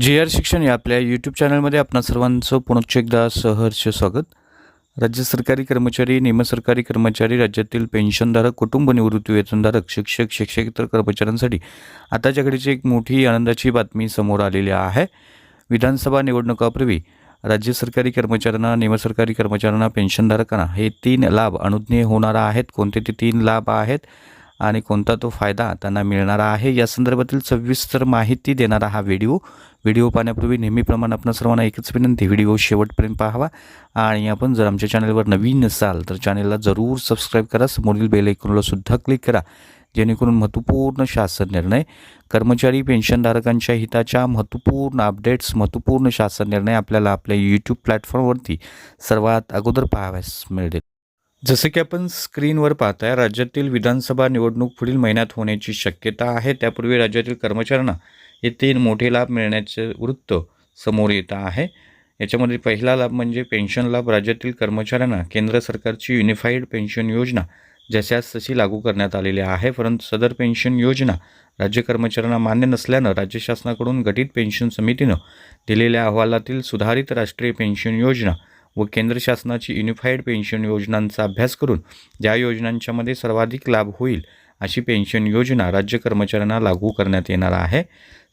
जे आर शिक्षण या आपल्या यूट्यूब चॅनलमध्ये आपणा सर्वांचं पुनश्च एकदा सहर्ष स्वागत. राज्य सरकारी कर्मचारी निमसरकारी कर्मचारी राज्यातील पेन्शनधारक कुटुंब निवृत्ती वेतनधारक शिक्षक शिक्षकेतर कर्मचाऱ्यांसाठी आताच्या घडीची एक मोठी आनंदाची बातमी समोर आलेली आहे. विधानसभा निवडणुकापूर्वी राज्य सरकारी कर्मचाऱ्यांना निमसरकारी कर्मचाऱ्यांना पेन्शनधारकांना हे तीन लाभ अनुज्ञेय होणार आहेत. कोणते ते तीन लाभ आहेत? आणि कोणता तो फायदा त्यांना मिळणारा आहे या संदर्भातील सविस्तर माहिती देणारा हा व्हिडिओ. व्हिडिओ पाहण्यापूर्वी नेहमीप्रमाणे आपण सर्वांना एकच विनंती व्हिडिओ शेवटपर्यंत पाहावा. आणि आपण जर आमच्या चॅनलवर नवीन असाल तर चॅनलला जरूर सबस्क्राईब करा. समोरील बेल ऐकूनला सुद्धा क्लिक करा जेणेकरून महत्त्वपूर्ण शासन निर्णय कर्मचारी पेन्शनधारकांच्या हिताच्या महत्त्वपूर्ण अपडेट्स महत्त्वपूर्ण शासन निर्णय आपल्याला आपल्या यूट्यूब प्लॅटफॉर्मवरती सर्वात अगोदर पाहाव्यास मिळतील. जसं की आपण स्क्रीनवर पाहताय राज्यातील विधानसभा निवडणूक पुढील महिन्यात होण्याची शक्यता आहे. त्यापूर्वी राज्यातील कर्मचाऱ्यांना हे तीन मोठे लाभ मिळण्याचे वृत्त समोर येत आहे. याच्यामध्ये पहिला लाभ म्हणजे पेन्शन लाभ. राज्यातील कर्मचाऱ्यांना केंद्र सरकारची युनिफाईड पेन्शन योजना जशास तशी लागू करण्यात आलेली आहे. परंतु सदर पेन्शन योजना राज्य कर्मचाऱ्यांना मान्य नसल्यानं राज्य शासनाकडून गठीत पेन्शन समितीनं दिलेल्या अहवालातील सुधारित राष्ट्रीय पेन्शन योजना व केंद्र शासनाची युनिफाईड पेन्शन योजनांचा अभ्यास करून ज्या योजनांच्यामध्ये सर्वाधिक लाभ होईल अशी पेन्शन योजना राज्य कर्मचाऱ्यांना लागू करण्यात येणार आहे.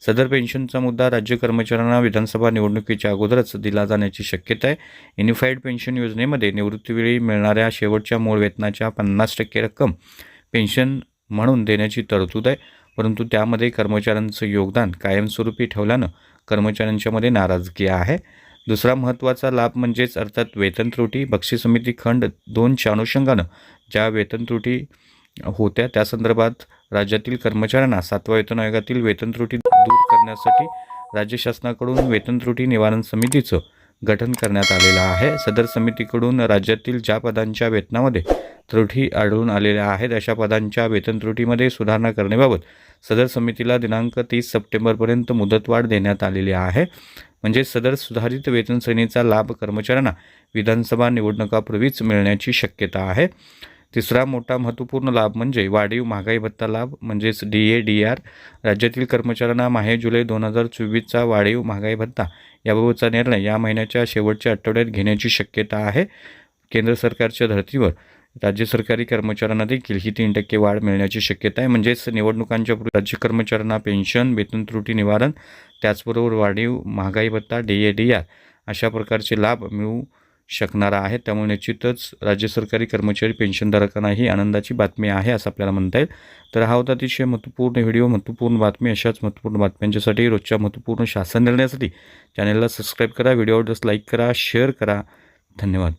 सदर पेन्शनचा मुद्दा राज्य कर्मचाऱ्यांना विधानसभा निवडणुकीच्या अगोदरच दिला जाण्याची शक्यता आहे. युनिफाईड पेन्शन योजनेमध्ये निवृत्तीवेळी मिळणाऱ्या शेवटच्या मूळ वेतनाच्या पन्नास टक्के रक्कम पेन्शन म्हणून देण्याची तरतूद आहे. परंतु त्यामध्ये कर्मचाऱ्यांचं योगदान कायमस्वरूपी ठेवल्यानं कर्मचाऱ्यांच्यामध्ये नाराजगी आहे. दुसरा महत्त्वाचा लाभ म्हणजेच अर्थात वेतन त्रुटी बक्षीस समिती खंड दोनच्या अनुषंगानं ज्या वेतन त्रुटी होत्या त्या संदर्भात राज्यातील कर्मचाऱ्यांना सातवा वेतन आयोगातील वेतन त्रुटी दूर करण्यासाठी राज्य शासनाकडून वेतन त्रुटी निवारण समितीचं गठन करण्यात आलेलं आहे. सदर समितीकडून राज्यातील ज्या पदांच्या वेतनामध्ये त्रुटी आढळून आलेल्या आहेत अशा पदांच्या वेतन त्रुटीमध्ये सुधारणा करण्याबाबत सदर समितीला दिनांक तीस सप्टेंबरपर्यंत मुदतवाढ देण्यात आलेली आहे. म्हणजे सदर सुधारित वेतन श्रेणीचा लाभ कर्मचाऱ्यांना विधानसभा निवडणुकापूर्वीच मिळण्याची शक्यता आहे. तिसरा मोठा महत्त्वपूर्ण लाभ म्हणजे वाढीव महागाई भत्ता लाभ म्हणजेच डी ए डी आर राज्यातील कर्मचाऱ्यांना माहे जुलै दोन हजार चोवीसचा वाढीव महागाई भत्ता याबाबतचा निर्णय या महिन्याच्या शेवटच्या आठवड्यात घेण्याची शक्यता आहे. केंद्र सरकारच्या धर्तीवर राज्य सरकारी कर्मचाऱ्यांना देखील ही तीन टक्के वाढ मिळण्याची शक्यता आहे. म्हणजेच निवडणुकांच्या पूर्वी राज्य कर्मचाऱ्यांना पेन्शन वेतन त्रुटी निवारण त्याचबरोबर वाढीव महागाई भत्ता डी ए डी आर अशा प्रकारचे लाभ मिळू शकणार आहे त्यामुळे निश्चितच राज्य सरकारी कर्मचारी पेन्शनधारकांनाही आनंदाची बातमी आहे असं आपल्याला म्हणता येईल. तर हा होता अतिशय महत्त्वपूर्ण व्हिडिओ महत्त्वपूर्ण बातमी. अशाच महत्त्वपूर्ण बातम्यांच्यासाठी रोजच्या महत्त्वपूर्ण शासन निर्णयासाठी चॅनलला सबस्क्राईब करा व्हिडिओ लाईक करा शेअर करा. धन्यवाद.